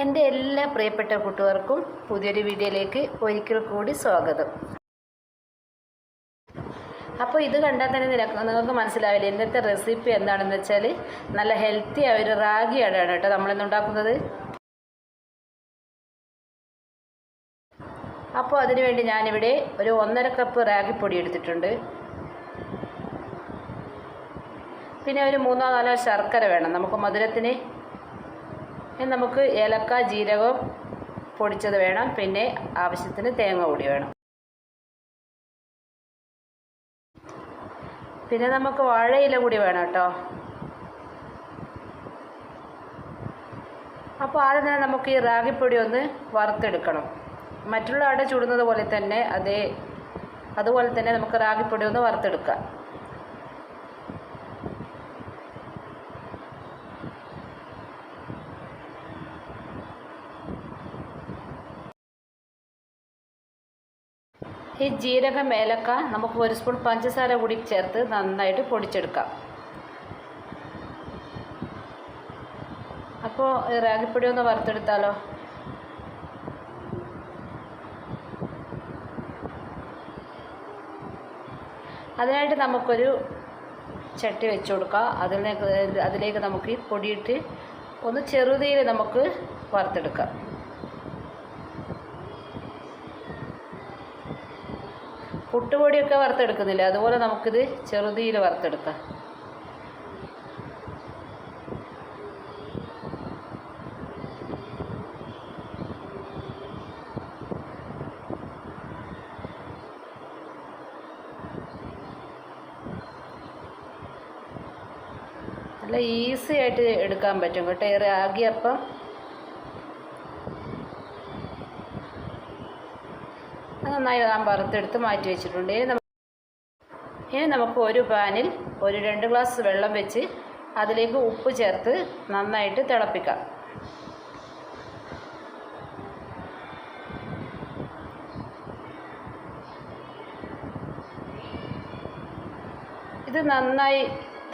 എന്റെ എല്ലാ പ്രിയപ്പെട്ട കൂട്ടുകാർക്കും പുതിയൊരു വീഡിയോയിലേക്ക് ഒരിക്കൽ കൂടി സ്വാഗതം. അപ്പോൾ ഇത് കണ്ടാൽ തന്നെ നിനക്ക് നിങ്ങൾക്ക് മനസ്സിലാവില്ല? ഇന്നത്തെ റെസിപ്പി എന്താണെന്ന് വെച്ചാൽ നല്ല ഹെൽത്തി ആയ ഒരു റാഗി അടയാണ് കേട്ടോ നമ്മളിന്ന് ഉണ്ടാക്കുന്നത്. അപ്പോൾ അതിനുവേണ്ടി ഞാനിവിടെ ഒരു ഒന്നര കപ്പ് റാഗി പൊടി എടുത്തിട്ടുണ്ട്. പിന്നെ ഒരു മൂന്നോ നാലോ ശർക്കര വേണം. നമുക്ക് മധുരത്തിന് ഇനി നമുക്ക് ഏലക്ക ജീരകം പൊടിച്ചത് വേണം. പിന്നെ ആവശ്യത്തിന് തേങ്ങ കൂടി വേണം. പിന്നെ നമുക്ക് വാഴയില കൂടി വേണം കേട്ടോ. അപ്പോൾ ആദ്യം തന്നെ നമുക്ക് ഈ റാഗിപ്പൊടി ഒന്ന് വറുത്തെടുക്കണം. മറ്റുള്ള അട ചുടുന്നത് പോലെ തന്നെ അതേ അതുപോലെ തന്നെ നമുക്ക് റാഗിപ്പൊടി ഒന്ന് വറുത്തെടുക്കാം. ഈ ജീരകം ഏലക്ക നമുക്ക് ഒരു സ്പൂൺ പഞ്ചസാര കൂടി ചേർത്ത് നന്നായിട്ട് പൊടിച്ചെടുക്കാം. അപ്പോൾ റാഗിപ്പൊടി ഒന്ന് വറുത്തെടുത്താലോ? അതിനായിട്ട് നമുക്കൊരു ചട്ടി വെച്ച് കൊടുക്കാം. അതിലേക്ക് അതിലേക്ക് നമുക്ക് ഈ പൊടിയിട്ട് ഒന്ന് ചെറുതീയിൽ നമുക്ക് വറുത്തെടുക്കാം. പുട്ടുപൊടിയൊക്കെ വറുത്തെടുക്കുന്നില്ല? അതുപോലെ നമുക്കിത് ചെറുതീയിൽ വറുത്തെടുക്കാം. നല്ല ഈസി ആയിട്ട് എടുക്കാൻ പറ്റും കേട്ടോ. റാഗി അപ്പം നന്നായി നാം വറുത്തെടുത്ത് മാറ്റി വെച്ചിട്ടുണ്ട്. ഇനി നമുക്ക് ഇനി നമുക്ക് ഒരു പാനിൽ ഒരു രണ്ട് ഗ്ലാസ് വെള്ളം വെച്ച് അതിലേക്ക് ഉപ്പ് ചേർത്ത് നന്നായിട്ട് തിളപ്പിക്കാം. ഇത് നന്നായി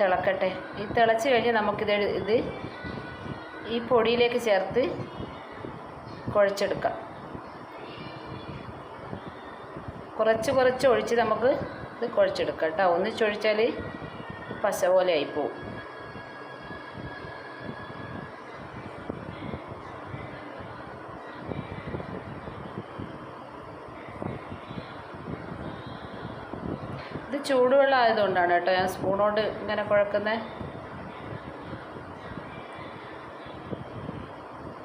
തിളക്കട്ടെ. ഈ തിളച്ച് കഴിഞ്ഞ് നമുക്കിത് ഇത് ഈ പൊടിയിലേക്ക് ചേർത്ത് കുഴച്ചെടുക്കാം. കുറച്ച് കുറച്ച് ഒഴിച്ച് നമുക്ക് ഇത് കുഴച്ചെടുക്കാം കേട്ടോ. ഒന്നിച്ചൊഴിച്ചാൽ പശ പോലെ ആയിപ്പോവും. ഇത് ചൂടുവെള്ളം ആയതുകൊണ്ടാണ് കേട്ടോ ഞാൻ സ്പൂണോട് ഇങ്ങനെ കുഴക്കുന്നത്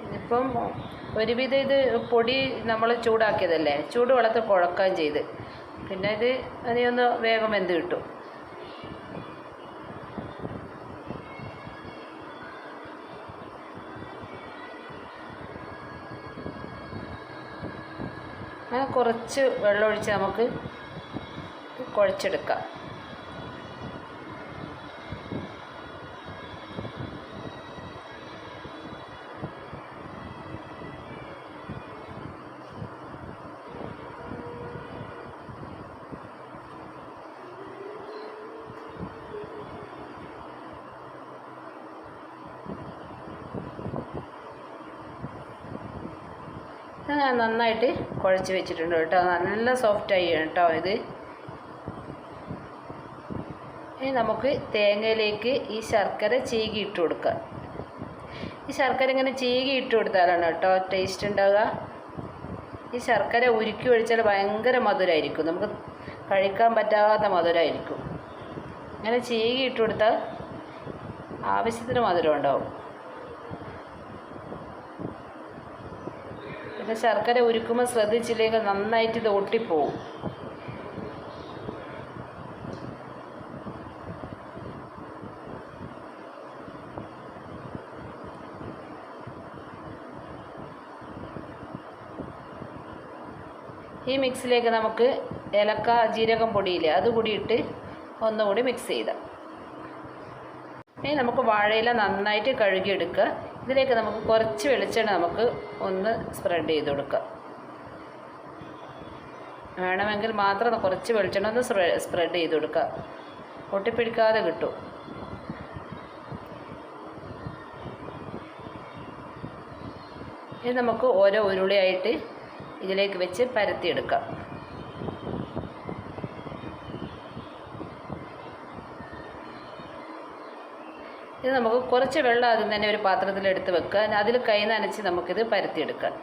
ഇതിപ്പം ഒരുവിധം ഇത് പൊടി നമ്മൾ ചൂടാക്കിയതല്ലേ? ചൂട് വെള്ളത്തിൽ കുഴക്കുകയും ചെയ്ത്. പിന്നെ ഇത് അതിനൊന്ന് വേഗം വെന്ത് കിട്ടും. അങ്ങനെ കുറച്ച് വെള്ളമൊഴിച്ച് നമുക്ക് കുഴച്ചെടുക്കാം. ഞാൻ നന്നായിട്ട് കുഴച്ച് വെച്ചിട്ടുണ്ട് കേട്ടോ. നല്ല സോഫ്റ്റായി കേട്ടോ ഇത്. ഇനി നമുക്ക് തേങ്ങയിലേക്ക് ഈ ശർക്കര ചീകി ഇട്ട് കൊടുക്കാം. ഈ ശർക്കര ഇങ്ങനെ ചീകി ഇട്ട് കൊടുത്താലാണ് കേട്ടോ ടേസ്റ്റ് ഉണ്ടാവുക. ഈ ശർക്കര ഉരുക്കി ഒഴിച്ചാൽ ഭയങ്കര മധുരമായിരിക്കും നമുക്ക് കഴിക്കാൻ പറ്റാത്ത മധുരമായിരിക്കും ഇങ്ങനെ ചീകി ഇട്ട് കൊടുത്താൽ ആവശ്യത്തിന് മധുരം ഉണ്ടാവും. പിന്നെ ശർക്കര ഉരുക്കുമ്പോൾ ശ്രദ്ധിച്ചില്ലെങ്കിൽ നന്നായിട്ട് ഇത് ഒട്ടിപ്പോവും. ഈ മിക്സിലേക്ക് നമുക്ക് ഏലക്ക ജീരകം പൊടിയില്ലേ അത് കൂടി ഇട്ട് ഒന്നുകൂടി മിക്സ് ചെയ്താൽ ഇനി നമുക്ക് വാഴയില നന്നായിട്ട് കഴുകിയെടുക്കുക. ഇതിലേക്ക് നമുക്ക് കുറച്ച് വെളിച്ചെണ്ണ നമുക്ക് ഒന്ന് സ്പ്രെഡ് ചെയ്ത് കൊടുക്കാം. വേണമെങ്കിൽ മാത്രം കുറച്ച് വെളിച്ചെണ്ണ ഒന്ന് സ്പ്രെഡ് ചെയ്ത് കൊടുക്കുക ഒട്ടിപ്പിടിക്കാതെ കിട്ടും. ഇനി നമുക്ക് ഓരോ ഉരുളിയായിട്ട് ഇതിലേക്ക് വെച്ച് പരത്തിയെടുക്കാം. ഇത് നമുക്ക് കുറച്ച് വെള്ളം ആദ്യം തന്നെ ഒരു പാത്രത്തിൽ എടുത്ത് വെക്കുക. അതിൽ കൈ നനച്ച് നമുക്കിത് പരത്തിയെടുക്കാം.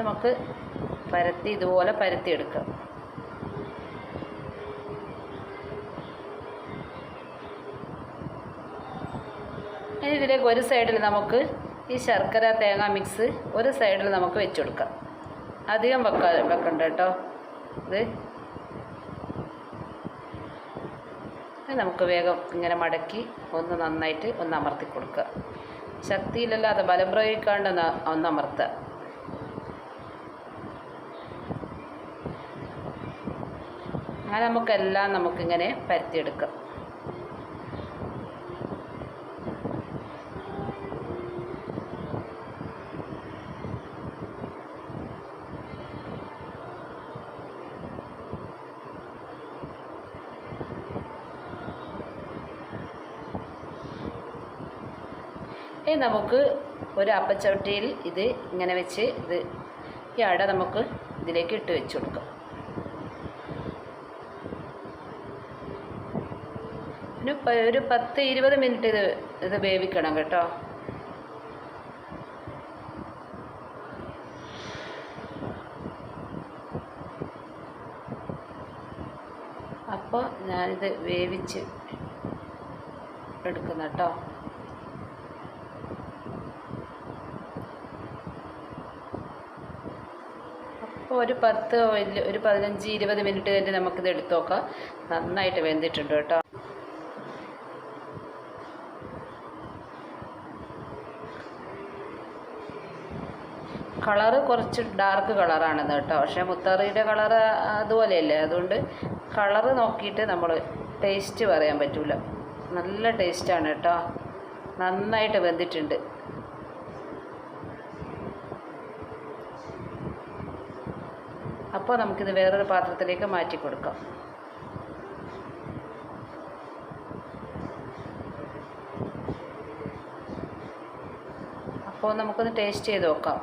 നമുക്ക് പരത്തി ഇതുപോലെ പരത്തിയെടുക്കാം. ഇനി ഇതിലേക്ക് ഒരു സൈഡിൽ നമുക്ക് ഈ ശർക്കര തേങ്ങ മിക്സ് ഒരു സൈഡിൽ നമുക്ക് വെച്ച് കൊടുക്കാം. അധികം വെക്കാൻ വെക്കണ്ട കേട്ടോ. ഇത് നമുക്ക് വേഗം ഇങ്ങനെ മടക്കി ഒന്ന് നന്നായിട്ട് ഒന്ന് അമർത്തി കൊടുക്കുക. ശക്തിയിലല്ലാതെ ബലം പ്രയോഗിക്കാണ്ട് ഒന്ന് അമർത്തുക. അങ്ങനെ നമുക്കെല്ലാം നമുക്കിങ്ങനെ പരത്തിയെടുക്കാം. ഇനി നമുക്ക് ഒരു അപ്പച്ചവട്ടിയിൽ ഇത് ഇങ്ങനെ വെച്ച് ഇത് ഈ അട നമുക്ക് ഇതിലേക്ക് ഇട്ട് വെച്ച് കൊടുക്കാം. ഒരു ഒരു പത്ത് ഇരുപത് മിനിറ്റ് ഇത് ഇത് വേവിക്കണം കേട്ടോ. അപ്പോൾ ഞാനിത് വേവിച്ച് എടുക്കുന്ന കേട്ടോ. അപ്പോൾ ഒരു പത്ത് ഒരു പതിനഞ്ച് ഇരുപത് മിനിറ്റ് കഴിഞ്ഞ് നമുക്കിത് എടുത്ത് നോക്കാം നന്നായിട്ട് വെന്തിട്ടുണ്ട് കേട്ടോ. കളറ് കുറച്ച് ഡാർക്ക് കളറാണെന്ന് കേട്ടോ. പക്ഷേ മുത്തറിയുടെ കളറ് അതുപോലെയല്ലേ. അതുകൊണ്ട് കളറ് നോക്കിയിട്ട് നമ്മൾ ടേസ്റ്റ് പറയാൻ പറ്റില്ല നല്ല ടേസ്റ്റാണ് കേട്ടോ. നന്നായിട്ട് വെന്തിട്ടുണ്ട്. അപ്പോൾ നമുക്കിത് വേറൊരു പാത്രത്തിലേക്ക് മാറ്റി കൊടുക്കാം. അപ്പോൾ നമുക്കൊന്ന് ടേസ്റ്റ് ചെയ്ത് നോക്കാം.